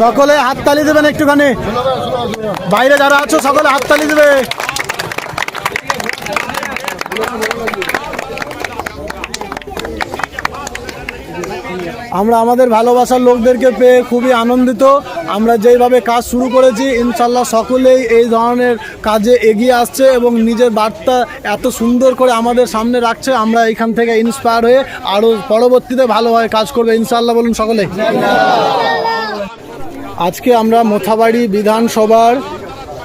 সকলে হাততালি দেবেন একটুখানি। বাইরে যারা আছো, সকলে হাততালি দেবে। আমরা আমাদের ভালোবাসার লোকদেরকে পেয়ে খুবই আনন্দিত। আমরা যেইভাবে কাজ শুরু করেছি, ইনশাল্লাহ সকলেই এই ধরনের কাজে এগিয়ে আসছে এবং নিজের বার্তা এত সুন্দর করে আমাদের সামনে রাখছে। আমরা এখান থেকে ইন্সপায়ার হয়ে আরও পরবর্তীতে ভালোভাবে কাজ করবে। ইনশাল্লাহ বলুন সকলে। আজকে আমরা মোথাবাড়ি বিধানসভার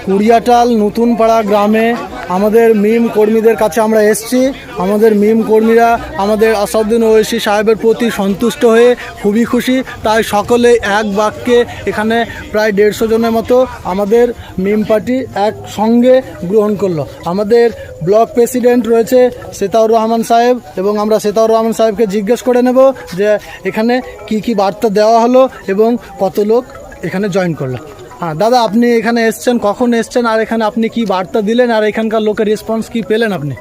কুড়িয়াটাল নতুনপাড়া গ্রামে আমাদের মিম কর্মীদের কাছে আমরা এসছি। আমাদের মিম কর্মীরা আমাদের আসাউদ্দিন ওয়েসি সাহেবের প্রতি সন্তুষ্ট হয়ে খুবই খুশি। তাই সকলে এক বাক্যে এখানে প্রায় দেড়শো জনের মতো আমাদের মিম পার্টি একসঙ্গে গ্রহণ করল। আমাদের ব্লক প্রেসিডেন্ট রয়েছে সেতাউর রহমান সাহেব এবং আমরা সেতাউর রহমান সাহেবকে জিজ্ঞেস করে নেব যে এখানে কি কি বার্তা দেওয়া হলো এবং কত লোক এখানে জয়েন করল হ্যাঁ দাদা, আপনি এখানে এসছেন, কখন এসছেন, আর এখানে আপনি কি বার্তা দিলেন, আর এখানকার লোকের রেসপন্স কি পেলেন আপনি?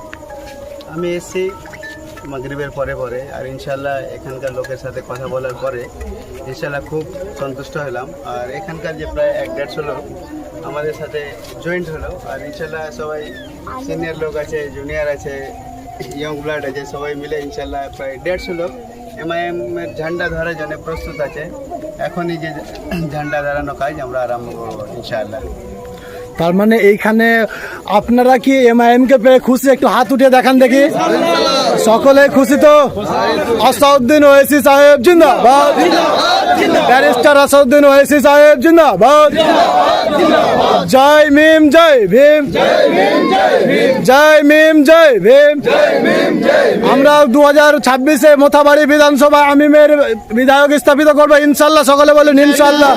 আমি এসেছি মাগরিবের পরে পরে, আর ইনশাল্লাহ এখানকার লোকের সাথে কথা বলার পরে ইনশাল্লাহ খুব সন্তুষ্ট হলাম। আর এখানকার যে প্রায় এক দেড়শো লোক আমাদের সাথে জয়েন্ট হলো, আর ইনশাল্লাহ সবাই সিনিয়র লোক আছে জুনিয়র আছে ইয়ং ব্লাড আছে, সবাই মিলে ইনশাল্লাহ প্রায় দেড়শো লোক এমআইএম এর ঝান্ডা ধরার জন্য প্রস্তুত আছে। এখনই যে ঝান্ডা ধরানো কাজ আমরা আরম্ভ করব, ইনশাআল্লাহ। তার মানে এইখানে আপনারা কি এমআইএম কে পেয়ে খুশি? একটু হাত উঠে দেখান দেখি। সকলে খুশি তো? আসাউদ্দিন ওয়েসি সাহেব, জিন্দাবাদ। ব্যারিস্টার আসাউদ্দিন ওয়েসি সাহেব, জিন্দাবাদ। জয় মিম জয় ভীম। জয় মিম জয় ভীম। আমরা দু হাজার ছাব্বিশে মোথাবাড়ি বিধানসভা আমি মেয়ের বিধায়ক স্থাপিত করব। ইনশাল্লাহ, সকলে বলুন ইনশাল্লাহ।